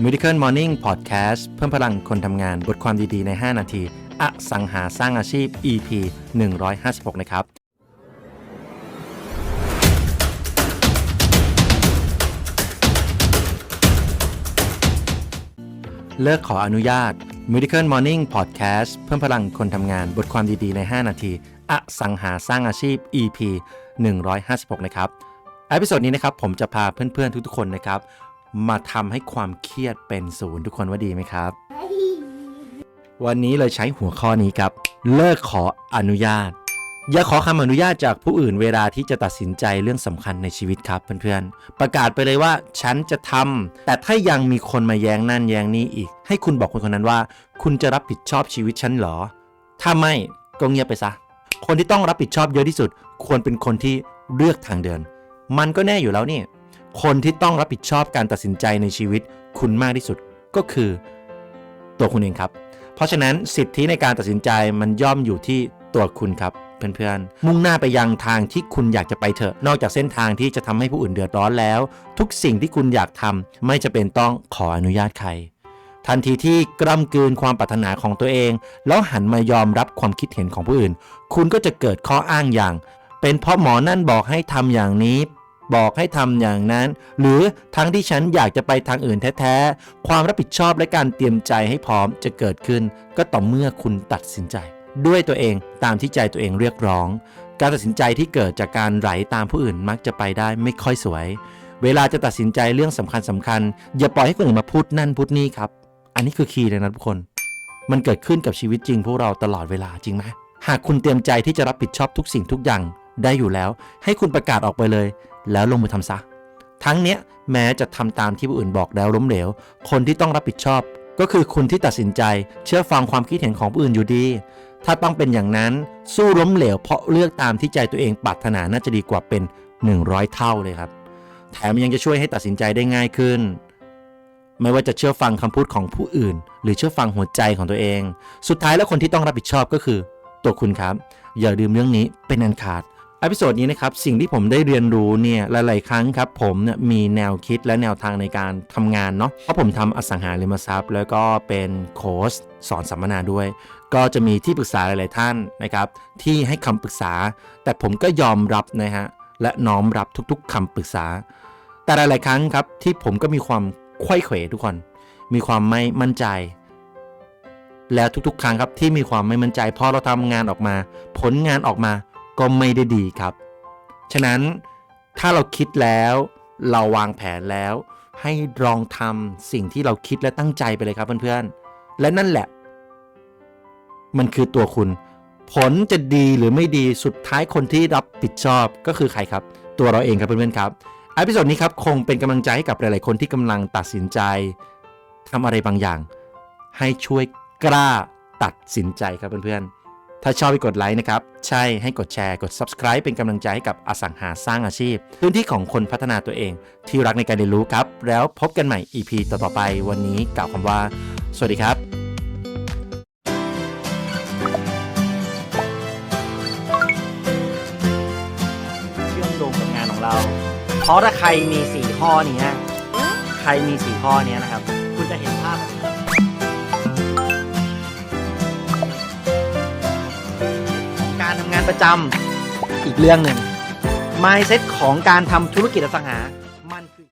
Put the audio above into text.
Miracle Morning Podcast เพิ่มพลังคนทำงานบทความดีๆ ใน 5 นาที อสังหาสร้างอาชีพ EP 156 นะครับ เลิกขออนุญาต Miracle Morning Podcast เพิ่มพลังคนทำงานบทความดีๆ ใน 5 นาที อสังหาสร้างอาชีพ EP 156 นะครับอพิโซดนี้นะครับผมจะพาเพื่อนๆทุกๆคนนะครับ มาทำให้ความเครียดเป็นศูนย์ทุกคนว่าดีไหมครับ วันนี้เลยใช้หัวข้อนี้ครับ เลิกขออนุญาต อย่าขอคำอนุญาตจากผู้อื่นเวลาที่จะตัดสินใจเรื่องสำคัญในชีวิตครับเพื่อนๆ ประกาศไปเลยว่าฉันจะทำแต่ถ้ายังมีคนมาแย้งนั่นแย้งนี่อีก ให้คุณบอกคนคนนั้นว่า คุณจะรับผิดชอบชีวิตฉันหรอ ถ้าไม่ก็เงียบไปซะ คนที่ต้องรับผิดชอบเยอะที่สุด ควรเป็นคนที่เลือกทางเดิน มันก็แน่อยู่แล้วนี่ คนที่ต้องรับผิดชอบการตัดสินใจในชีวิตคุณมากที่สุดก็คือตัวคุณเองครับ เพราะฉะนั้นสิทธิในการตัดสินใจมันย่อมอยู่ที่ตัวคุณครับเพื่อนๆ มุ่งหน้าไปยังทางที่คุณอยากจะไปเถอะ นอกจากเส้นทางที่จะทำให้ผู้อื่นเดือดร้อนแล้ว ทุกสิ่งที่คุณอยากทำไม่จะเป็นต้องขออนุญาตใคร ทันทีที่กล้ำกลืนความปรารถนาของตัวเอง แล้วหันมายอมรับความคิดเห็นของผู้อื่น คุณก็จะเกิดข้ออ้างอย่าง เป็นเพราะหมอนั่นบอกให้ทำอย่างนี้ บอกให้ทำอย่างนั้น หรือทั้งที่ฉันอยากจะไปทางอื่นแท้ๆ ความรับผิดชอบและการเตรียมใจให้พร้อมจะเกิดขึ้น ก็ต่อเมื่อคุณตัดสินใจ ด้วยตัวเองตามที่ใจตัวเองเรียกร้อง การตัดสินใจที่เกิดจากการไหลตามผู้อื่นมักจะไปได้ไม่ค่อยสวย เวลาจะตัดสินใจเรื่องสำคัญสำคัญ อย่าปล่อยให้คนอื่นมาพูดนั่นพูดนี่ครับ อันนี้คือคีย์เลยนะทุกคน มันเกิดขึ้นกับชีวิตจริงพวกเราตลอดเวลาจริงไหมหากคุณเตรียมใจที่จะรับผิดชอบทุกสิ่งทุกอย่างได้อยู่แล้ว ให้คุณประกาศออกไปเลย แล้วลงมือทำซะ ทั้งเนี้ยแม้จะทำตามที่ผู้อื่นบอกแล้วล้มเหลว คนที่ต้องรับผิดชอบ ก็คือคุณที่ตัดสินใจ เชื่อฟังความคิดเห็นของผู้อื่นอยู่ดี ถ้าต้องเป็นอย่างนั้นสู้ล้มเหลว เพราะเลือกตามที่ใจตัวเองปรารถนาน่าจะดีกว่าเป็น 100 เท่าเลยครับ แถมยังจะช่วยให้ตัดสินใจได้ง่ายขึ้นไม่ว่าจะเชื่อฟังคำพูดของผู้อื่น หรือเชื่อฟังหัวใจของตัวเอง สุดท้ายแล้วคนที่ต้องรับผิดชอบก็คือ ตัวคุณครับ อย่าลืมเรื่องนี้เป็นอันขาด อพิโซดนี้นะครับสิ่งที่ผมได้เรียนรู้เนี่ยหลายๆครั้งครับผมเนี่ยมีแนวคิดและแนวทางในการทำงานเนาะเพราะผมทำอสังหาริมทรัพย์ แล้วก็เป็นโค้ชสอนสัมมนาด้วย ก็จะมีที่ปรึกษาหลาย ๆท่านนะครับที่ให้คำปรึกษา แต่ผมก็ยอมรับนะฮะและน้อมรับทุกๆคำปรึกษา แต่หลายๆครั้งครับที่ผมก็มีความไขว้เขวทุกคน มีความไม่มั่นใจ แล้วทุกๆ ครั้งครับที่มีความไม่มั่นใจพอเราทำงานออกมา ผลงานออกมา ก็ไม่ได้ดีครับ ฉะนั้นถ้าเราคิดแล้วเราวางแผนแล้ว ให้ลองทำสิ่งที่เราคิดและตั้งใจไปเลยครับเพื่อนๆ และนั่นแหละ มันคือตัวคุณ ผลจะดีหรือไม่ดีสุดท้ายคนที่รับผิดชอบก็คือใครครับ ตัวเราเองครับเพื่อนๆครับอพิโซดนี้ครับคงเป็นกำลังใจให้กับหลายๆคนที่กำลังตัดสินใจทำอะไรบางอย่าง ให้ช่วยกล้าตัดสินใจครับเพื่อนๆ ถ้าชอบไปกดไลค์นะครับ ใช่ให้กดแชร์กด subscribe เป็นกำลังใจให้กับอสังหาสร้างอาชีพ พื้นที่ของคนพัฒนาตัวเอง ที่รักในการเรียนรู้ครับ แล้วพบกันใหม่ EP ต่อๆไปวันนี้กล่าวคำว่า สวัสดีครับเชื่อมโยงกับงานของเราเพราะถ้าใครมีสี่ข้อนี้ ใครมีสี่ข้อนี้นะครับ คุณจะเห็นภาพ การทำงานประจำอีกเรื่องหนึ่ง mindset ของการทำธุรกิจอสังหา